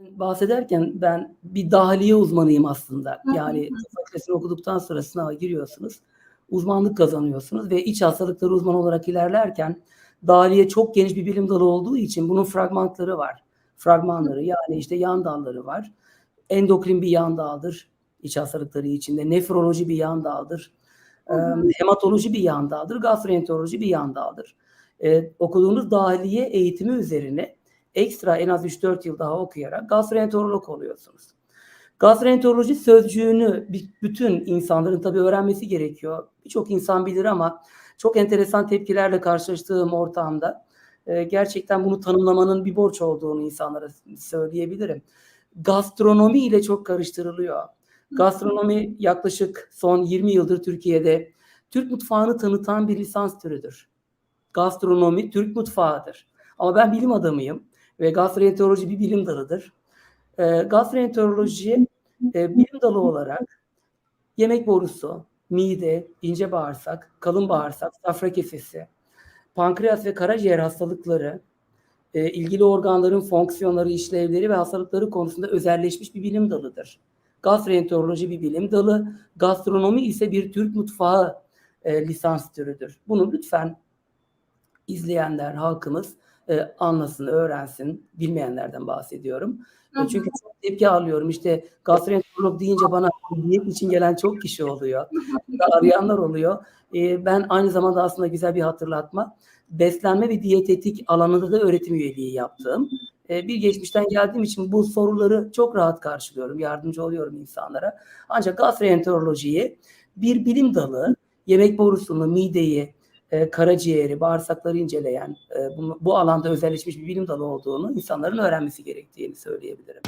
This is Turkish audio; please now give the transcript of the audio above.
Bahsederken ben bir dahiliye uzmanıyım aslında. Yani fakültesini okuduktan sonra sınava giriyorsunuz. Uzmanlık kazanıyorsunuz ve iç hastalıkları uzmanı olarak ilerlerken dahiliye çok geniş bir bilim dalı olduğu için bunun fragmanları var. Fragmanları yani işte yan dalları var. Endokrin bir yan daldır iç hastalıkları içinde. Nefroloji bir yan daldır. Hematoloji bir yan daldır. Gastroenteroloji bir yan daldır. Eee, okuduğunuz dahiliye eğitimi üzerine ekstra en az 3-4 yıl daha okuyarak gastroenterolog oluyorsunuz. Gastroenteroloji sözcüğünü bütün insanların tabii öğrenmesi gerekiyor. Birçok insan bilir ama çok enteresan tepkilerle karşılaştığım ortamda e, gerçekten bunu tanımlamanın bir borç olduğunu insanlara söyleyebilirim. Gastronomi ile çok karıştırılıyor. Gastronomi yaklaşık son 20 yıldır Türkiye'de Türk mutfağını tanıtan bir lisans türüdür. Gastronomi Türk mutfağıdır. Ama ben bilim adamıyım ve gastroenteroloji bir bilim dalıdır. E, gastroenteroloji e, bilim dalı olarak yemek borusu, mide, ince bağırsak, kalın bağırsak, safra kesesi, pankreas ve karaciğer hastalıkları, e, ilgili organların fonksiyonları, işlevleri ve hastalıkları konusunda özelleşmiş bir bilim dalıdır. Gastroenteroloji bir bilim dalı, gastronomi ise bir Türk mutfağı e, lisans türüdür. Bunu lütfen izleyenler, halkımız e, anlasın, öğrensin. Bilmeyenlerden bahsediyorum. Hı E, hı. çünkü çok tepki alıyorum. İşte gastroenterolog deyince bana diyet için gelen çok kişi oluyor. Arayanlar oluyor. E, ben aynı zamanda aslında güzel bir hatırlatma. Beslenme ve diyetetik alanında da öğretim üyeliği yaptığım e, bir geçmişten geldiğim için bu soruları çok rahat karşılıyorum. Yardımcı oluyorum insanlara. Ancak gastroenterolojiyi bir bilim dalı, yemek borusunu, mideyi, e, karaciğeri, bağırsakları inceleyen, e, bu, bu alanda özelleşmiş bir bilim dalı olduğunu insanların öğrenmesi gerektiğini söyleyebilirim.